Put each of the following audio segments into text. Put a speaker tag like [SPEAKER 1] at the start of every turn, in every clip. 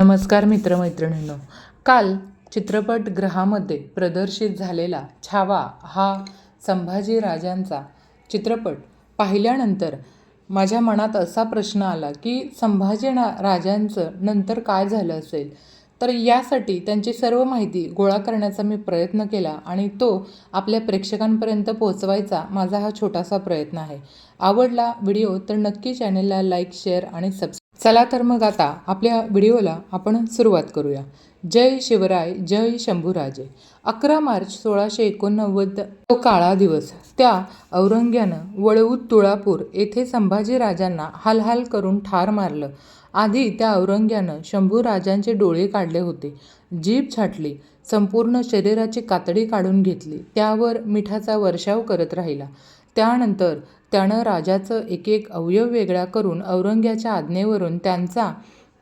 [SPEAKER 1] नमस्कार मित्रमैत्रिणींनो. काल चित्रपटगृहामध्ये प्रदर्शित झालेला छावा हा संभाजी राजांचा चित्रपट पाहिल्यानंतर माझ्या मनात असा प्रश्न आला की संभाजी ना राजांचं नंतर काय झालं असेल? तर यासाठी त्यांची सर्व माहिती गोळा करण्याचा मी प्रयत्न केला आणि तो आपल्या प्रेक्षकांपर्यंत पोहोचवायचा माझा हा छोटासा प्रयत्न आहे. आवडला व्हिडिओ तर नक्की चॅनलला लाईक शेअर आणि सबस्क्राईब चला तर मग आता आपल्या व्हिडिओला आपण सुरुवात करूया. जय शिवराय जय शंभूराजे. अकरा मार्च सोळाशे एकोणनव्वद तो काळा दिवस. त्या औरंग्यानं वळवूत तुळापूर येथे संभाजीराजांना हालहाल करून ठार मारलं. आधी त्या औरंग्यानं शंभूराजांचे डोळे काढले होते. जीभ छाटली संपूर्ण शरीराची कातडी काढून घेतली. त्यावर मिठाचा वर्षाव करत राहिला. त्यानंतर त्यानं राजाचं एक एक अवयव वेगळा करून औरंग्याच्या आज्ञेवरून त्यांचा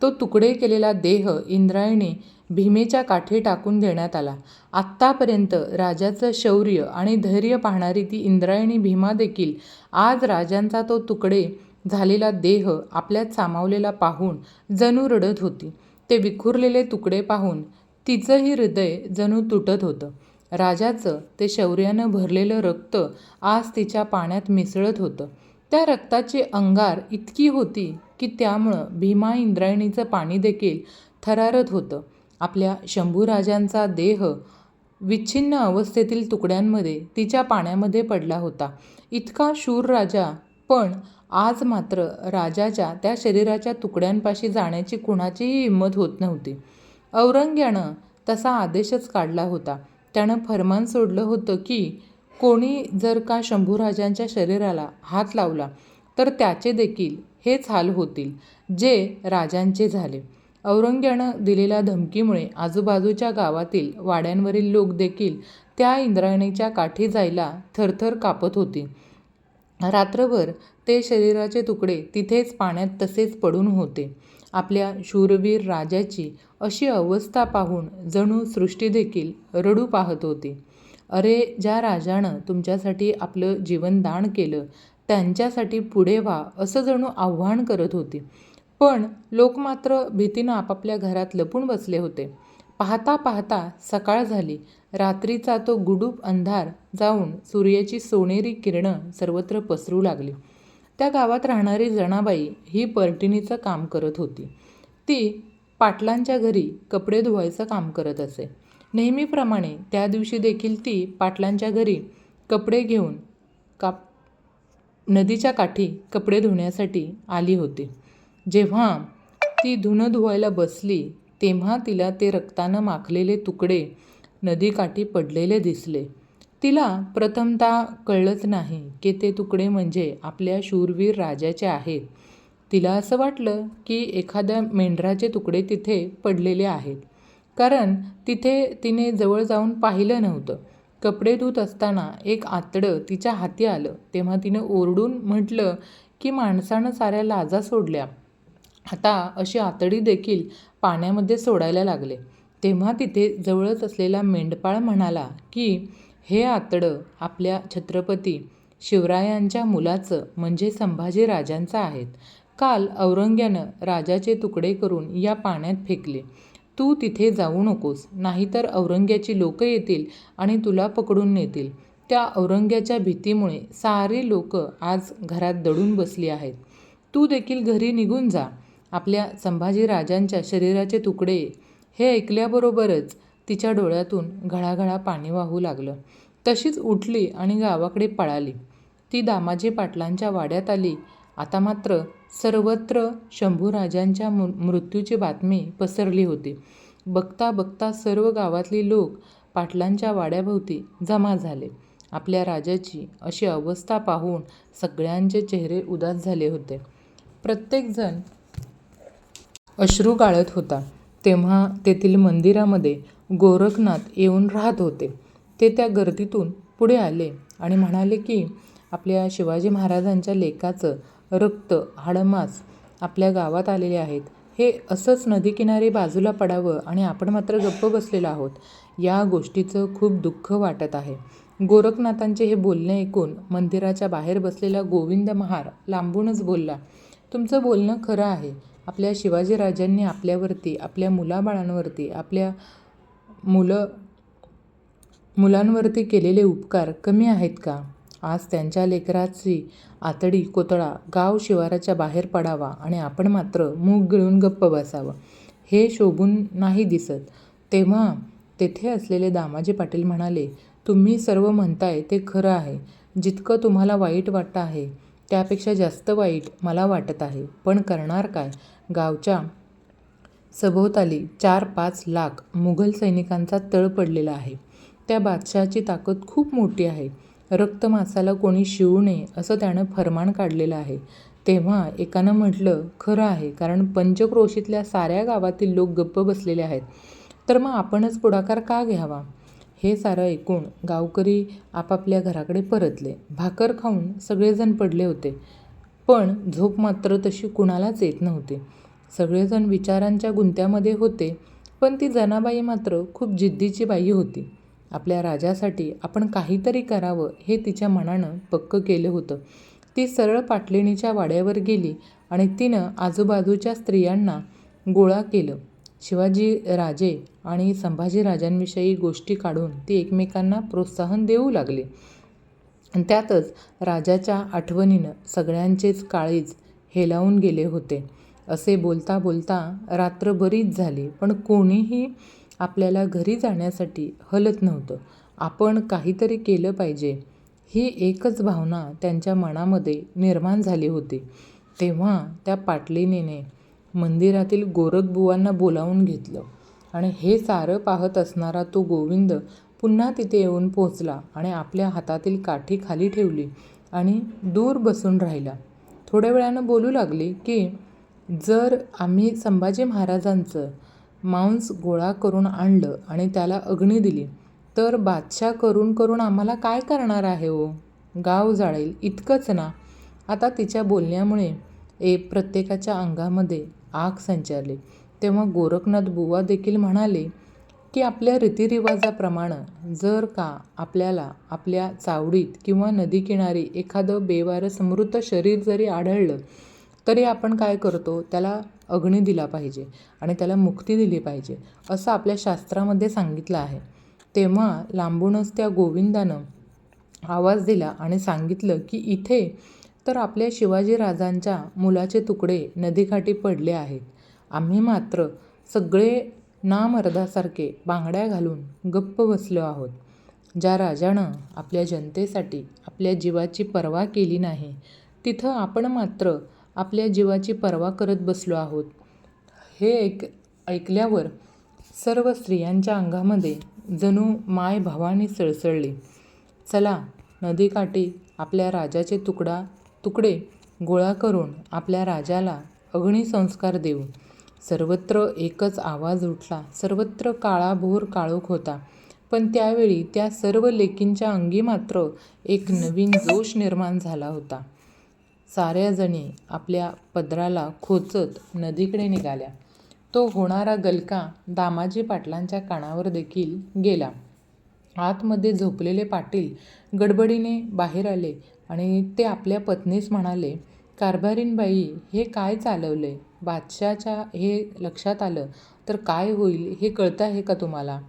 [SPEAKER 1] तो तुकडे केलेला देह इंद्रायणी भीमेच्या काठी टाकून देण्यात आला. आत्तापर्यंत राजाचं शौर्य आणि धैर्य पाहणारी ती इंद्रायणी भीमा देखील आज राजांचा तो तुकडे झालेला देह आपल्यात सामावलेला पाहून जणू रडत होती. ते विखुरलेले तुकडे पाहून तिचंही हृदय जणू तुटत होतं. राजाचं ते शौर्यानं भरलेलं रक्त आज तिच्या पाण्यात मिसळत होतं. त्या रक्ताची अंगार इतकी होती की त्यामुळं भीमा इंद्रायणीचं पाणी देखील थरारत होतं. आपल्या शंभूराजांचा देह विच्छिन्न अवस्थेतील तुकड्यांमध्ये तिच्या पाण्यामध्ये पडला होता. इतका शूर राजा पण आज मात्र राजाच्या त्या शरीराच्या तुकड्यांपाशी जाण्याची कुणाचीही हिंमत होत नव्हती. औरंग्यानं तसा आदेशच काढला होता. त्यानं फरमान सोडलं होतं की कोणी जर का शंभूराजांच्या शरीराला हात लावला तर त्याचे देखील हेच हाल होतील जे राजांचे झाले. औरंग्यानं दिलेल्या धमकीमुळे आजूबाजूच्या गावातील वाड्यांवरील लोक देखील त्या इंद्रायणीच्या काठी जायला थरथर कापत होती. रात्रभर ते शरीराचे तुकडे तिथेच पाण्यात तसेच पडून होते. आपल्या शूरवीर राजाची अशी अवस्था पाहून जणू सृष्टीदेखील रडू पाहत होती. अरे ज्या राजानं तुमच्यासाठी आपलं जीवन दान केलं त्यांच्यासाठी पुढे व्हा असं जणू आव्हान करत होती. पण लोक मात्र भीतीनं आपापल्या घरात लपून बसले होते. पाहता पाहता सकाळ झाली. रात्रीचा तो गुडूप अंधार जाऊन सूर्याची सोनेरी किरणं सर्वत्र पसरू लागली. त्या गावात राहणारी जणाबाई ही पर्टिनीचं काम करत होती. ती पाटलांच्या घरी कपडे धुवायचं काम करत असे. नेहमीप्रमाणे त्या दिवशी देखील ती पाटलांच्या घरी कपडे घेऊन काप नदीच्या काठी कपडे धुण्यासाठी आली होती. जेव्हा ती धुणं धुवायला बसली तेव्हा तिला ते रक्तानं माखलेले तुकडे नदीकाठी पडलेले दिसले. तिला प्रथमतः कळलंच नाही की ते तुकडे म्हणजे आपल्या शूरवीर राजाचे आहेत. तिला असं वाटलं की एखाद्या मेंढराचे तुकडे तिथे पडलेले आहेत. कारण तिथे तिने जवळ जाऊन पाहिलं नव्हतं. कपडे धुत असताना एक आतडं तिच्या हाती आलं. तेव्हा तिनं ओरडून म्हटलं की माणसानं साऱ्या लाजा सोडल्या. आता अशी आतडी देखील पाण्यामध्ये सोडायला लागले. तेव्हा तिथे जवळच असलेला मेंढपाळ म्हणाला की हे आतडं आपल्या छत्रपती शिवरायांच्या मुलाचं म्हणजे संभाजी राजांचं आहेत. काल औरंग्यानं राजाचे तुकडे करून या पाण्यात फेकले. तू तिथे जाऊ नकोस नाहीतर औरंग्याची लोकं येतील आणि तुला पकडून नेतील. त्या औरंग्याच्या भीतीमुळे सारे लोक आज घरात दडून बसली आहेत. तू देखील घरी निघून जा. आपल्या संभाजी राजांच्या शरीराचे तुकडे हे ऐकल्याबरोबरच तिच्या डोळ्यातून घळाघळा पाणी वाहू लागलं. तशीच उठली आणि गावाकडे पळाली. ती दामाजी पाटलांच्या वाड्यात आली आता मात्र सर्वत्र शंभूराजांच्या मृ मृत्यूची बातमी पसरली होती. बघता बघता सर्व गावातली लोक पाटलांच्या वाड्याभोवती जमा झाले. आपल्या राजाची अशी अवस्था पाहून सगळ्यांचे चेहरे उदास झाले होते. प्रत्येकजण अश्रू गाळत होता. तेव्हा तेथील मंदिरामध्ये गोरखनाथ येऊन राहत होते. ते त्या गर्दीतून पुढे आले आणि म्हणाले की आपल्या शिवाजी महाराजांच्या लेकाचं रक्त हाडमास आपल्या गावात आलेले आहेत. हे असंच नदीकिनारी बाजूला पडावं आणि आपण मात्र गप्प बसलेलो आहोत. या गोष्टीचं खूप दुःख वाटत आहे. गोरखनाथांचे हे बोलणे ऐकून मंदिराच्या बाहेर बसलेला गोविंद महार लांबूनच बोलला तुमचं बोलणं खरं आहे. आपल्या शिवाजीराजांनी आपल्यावरती आपल्या मुलाबाळांवरती आपल्या मुलं मुलांवरती केलेले उपकार कमी आहेत का? आज त्यांच्या लेकराची आतडी कोतळा गाव शिवाराच्या बाहेर पडावा आणि आपण मात्र मूग गिळून गप्प बसावं. हे शोभून नाही दिसत. तेव्हा तेथे असलेले दामाजी पाटील म्हणाले तुम्ही सर्व म्हणताय ते खरं आहे. जितकं तुम्हाला वाईट वाटतं आहे त्यापेक्षा जास्त वाईट मला वाटत आहे. पण करणार काय? गावच्या सभोवताली चार पाच लाख मुघल सैनिकांचा तळ पडलेला आहे. त्या बादशहाची ताकद खूप मोठी आहे. रक्तमासाला कोणी शिवू नये असं त्यानं फरमान काढलेलं आहे. तेव्हा एकानं म्हटलं खरं आहे कारण पंचक्रोशीतल्या साऱ्या गावातील लोक गप्प बसलेले आहेत. तर मग आपणच पुढाकार का घ्यावा? हे सारं ऐकून गावकरी आपापल्या घराकडे परतले. भाकर खाऊन सगळेजण पडले होते. पण झोप मात्र तशी कुणालाच येत नव्हती. सगळेजण विचारांच्या गुंत्यामध्ये होते पण ती जनाबाई मात्र खूप जिद्दीची बाई होती. आपल्या राजासाठी आपण काहीतरी करावं हे तिच्या मनानं पक्क केलं होतं. ती सरळ पाटलिणीच्या वाड्यावर गेली आणि तिनं आजूबाजूच्या स्त्रियांना गोळा केलं. शिवाजी राजे आणि संभाजीराजांविषयी गोष्टी काढून ती एकमेकांना प्रोत्साहन देऊ लागली. आणि त्यातच राजाच्या आठवणीनं सगळ्यांचेच काळीज हेलावून गेले होते. असे बोलता बोलता रात्र बरीच झाली पण कोणीही आपल्याला घरी जाण्यासाठी हलत नव्हतं. आपण काहीतरी केलं पाहिजे. ही एकच भावना त्यांच्या मनामध्ये निर्माण झाली होती. तेव्हा त्या पाटलिनीने मंदिरातील गोरखबुवांना बोलावून घेतलं आणि हे सारं पाहत असणारा तो गोविंद पुन्हा तिथे येऊन पोचला आणि आपल्या हातातील काठी खाली ठेवली आणि दूर बसून राहिला. थोड्या वेळानं बोलू लागली की जर आम्ही संभाजी महाराजांचं मांस गोळा करून आणलं आणि त्याला अग्नी दिली. तर बादशाह करून करून आम्हाला काय करणार आहे हो? गाव जाळेल इतकंच ना. आता तिच्या बोलण्यामुळे ए प्रत्येकाच्या अंगामध्ये आग संचारली. तेव्हा गोरखनाथ बुवा देखील म्हणाले की आपल्या रीतिरिवाजाप्रमाणे जर का आपल्याला आपल्या चावडीत किंवा नदीकिनारी एखादं बेवारं समृद्ध शरीर जरी आढळलं तरी आपण काय करतो त्याला अग्नी दिला पाहिजे आणि त्याला मुक्ती दिली पाहिजे असं आपल्या शास्त्रामध्ये सांगितलं आहे. तेव्हा लांबूनच त्या गोविंदानं आवाज दिला आणि सांगितलं की इथे तर आपल्या शिवाजीराजांच्या मुलाचे तुकडे नदीकाठी पडले आहेत. आम्ही मात्र सगळे नामर्दासारखे बांगड्या घालून गप्प बसलो आहोत. ज्या राजानं आपल्या जनतेसाठी आपल्या जीवाची पर्वा केली नाही तिथं आपण मात्र आपल्या जीवाची पर्वा करत बसलो आहोत. हे ऐक ऐकल्यावर सर्व स्त्रियांच्या अंगामध्ये जणू माय भावानी सळसळली. चला नदीकाठी आपल्या राजाचे तुकडा तुकडे गोळा करून आपल्या राजाला अग्निसंस्कार देऊ. सर्वत्र एकच आवाज उठला. सर्वत्र काळाभोर काळोख होता. पण त्यावेळी त्या सर्व लेकींच्या अंगी मात्र एक नवीन जोश निर्माण झाला होता. साऱ्याजणी आपल्या पदराला खोचत नदीकडे निघाल्या. तो होणारा गलका दामाजी पाटलांच्या कानावर देखील गेला. आतमध्ये झोपलेले पाटील गडबडीने बाहेर आले आणि ते आपल्या पत्नीस म्हणाले कारभारीनबाई हे काय चालवले बादशाच्या हे लक्षात आलं तर काय होईल हे कळतं आहे का तुम्हाला?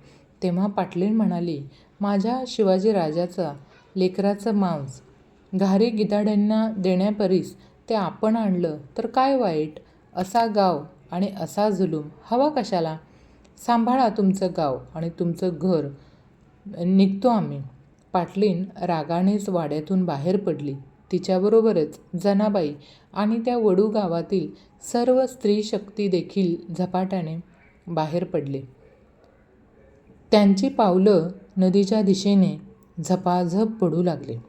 [SPEAKER 1] तेव्हा पाटलीन म्हणाली माझ्या शिवाजी राजाचा लेकराचं मांस घारी गिधाड्यांना देण्यापरीस ते आपण आणलं तर काय वाईट? असा गाव आणि असा जुलूम हवा कशाला? सांभाळा तुमचं गाव आणि तुमचं घर. निघतो आम्ही. पाटलीन रागानेच वाड्यातून बाहेर पडली. तिच्याबरोबरच जनाबाई आणि त्या वडू गावातील सर्व स्त्री शक्ती देखील झपाट्याने बाहेर पडले. त्यांची पावलं नदीच्या दिशेने झपाझप पडू लागले.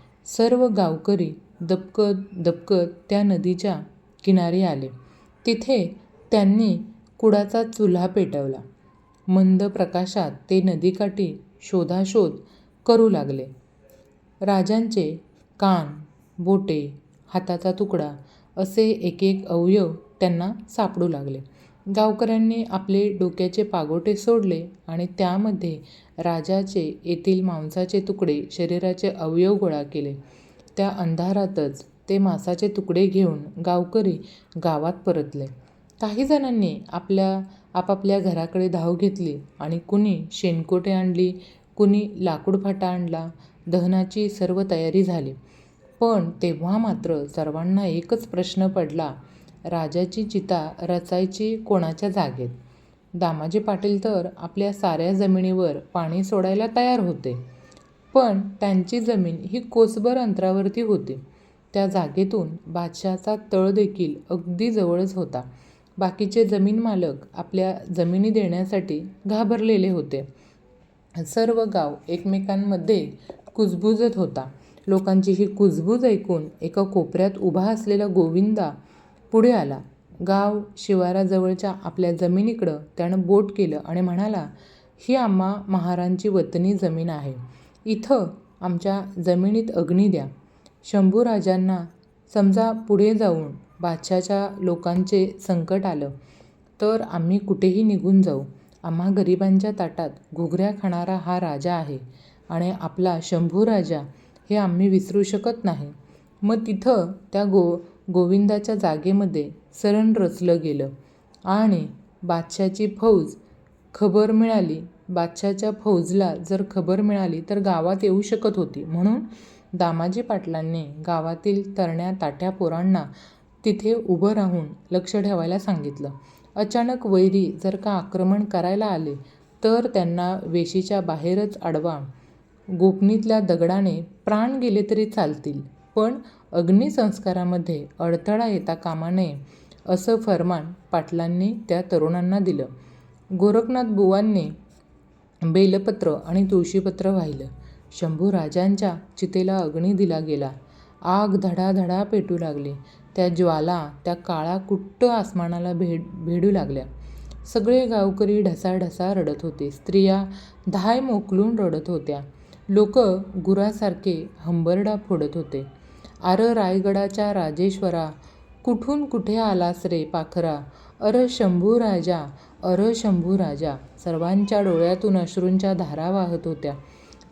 [SPEAKER 1] सर्व गावकरी दबकत दबकत त्या नदीच्या किनारी आले. तिथे त्यांनी कुडाचा चुल्हा पेटवला. मंद प्रकाशात ते नदीकाठी शोधाशोध करू लागले. राजांचे कान बोटे हाताचा तुकडा असे एक एक अवयव त्यांना सापडू लागले. गावकऱ्यांनी आपले डोक्याचे पागोटे सोडले आणि त्यामध्ये राजाचे येथील मांसाचे तुकडे शरीराचे अवयव गोळा केले. त्या अंधारातच ते मांसाचे तुकडे घेऊन गावकरी गावात परतले. काही जणांनी आपल्या आपापल्या घराकडे धाव घेतली आणि कुणी शेणकोटे आणली कुणी लाकूडफाटा आणला दहनाची सर्व तयारी झाली. पण तेव्हा मात्र सर्वांना एकच प्रश्न पडला राजाची चिता रचायची कोणाच्या जागेत? दामाजी पाटील तर आपल्या साऱ्या जमिनीवर पाणी सोडायला तयार होते. पण त्यांची जमीन ही कोसभर अंतरावरती होती. त्या जागेतून बादशाचा तळ देखील अगदी जवळच होता. बाकीचे जमीन मालक आपल्या जमिनी देण्यासाठी घाबरलेले होते. सर्व गाव एकमेकांमध्ये कुजबुजत होता. लोकांची ही कुजबूज ऐकून एका कोपऱ्यात उभा असलेला गोविंदा पुढे आला. गाव शिवाराजवळच्या आपल्या जमिनीकडं त्यानं बोट केलं आणि म्हणाला ही आम्हा महारांची वतनी जमीन आहे. इथं आमच्या जमिनीत अग्नी द्या. शंभूराजांना समजा पुढे जाऊन बादशाच्या लोकांचे संकट आलं तर आम्ही कुठेही निघून जाऊ. आम्हा गरिबांच्या ताटात घुगऱ्या खाणारा हा राजा आहे आणि आपला शंभूराजा हे आम्ही विसरू शकत नाही. मग तिथं त्या गो गोविंदाच्या जागेमध्ये सरण रचलं गेलं आणि बादशाची फौज खबर मिळाली. बादशाच्या फौजला जर खबर मिळाली तर गावात येऊ शकत होती. म्हणून दामाजी पाटलांनी गावातील तरण्या ताट्या पोरांना तिथे उभं राहून लक्ष ठेवायला सांगितलं. अचानक वैरी जर का आक्रमण करायला आले तर त्यांना वेशीच्या बाहेरच अडवा गोपनीतल्या दगडाने प्राण गेले तरी चालतील. पण अग्निसंस्कारामध्ये अडथळा येता कामा नये असं फरमान पाटलांनी त्या तरुणांना दिलं. गोरखनाथ बुवांनी बेलपत्र आणि तुळशीपत्र वाहिलं. शंभू राजांच्या चितेला अग्नी दिला गेला. आग धडाधडा पेटू लागली. त्या ज्वाला त्या काळा कुट्ट आसमानाला भेड भेडू लागल्या. सगळे गावकरी ढसाढसा रडत होते. स्त्रिया धाय मोकलून रडत होत्या. लोक गुरासारखे हंबरडा फोडत होते. आर रायगडाच्या राजेश्वरा कुठून कुठे आलास रे पाखरा? अर शंभू राजा अर शंभू राजा. सर्वांच्या डोळ्यातून अश्रूंच्या धारा वाहत होत्या.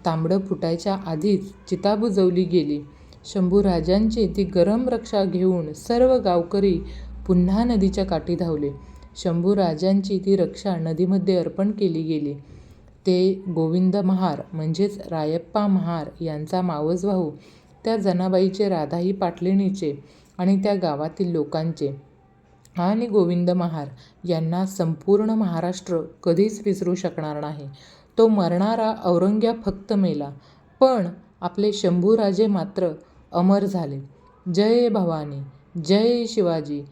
[SPEAKER 1] तांबडं फुटायच्या आधीच चिता बुजवली गेली. शंभूराजांची ती गरम रक्षा घेऊन सर्व गावकरी पुन्हा नदीच्या काठी धावले. शंभूराजांची ती रक्षा नदीमध्ये अर्पण केली गेली. ते गोविंद महार म्हणजेच रायप्पा महार यांचा मावस भाऊ त्या जनाबाईचे राधाई पाटलिणीचे आणि त्या गावातील लोकांचे. आणि गोविंद महार यांना संपूर्ण महाराष्ट्र कधीच विसरू शकणार नाही. तो मरणारा औरंग्या फक्त मेला पण आपले शंभूराजे मात्र अमर झाले. जय भवानी जय शिवाजी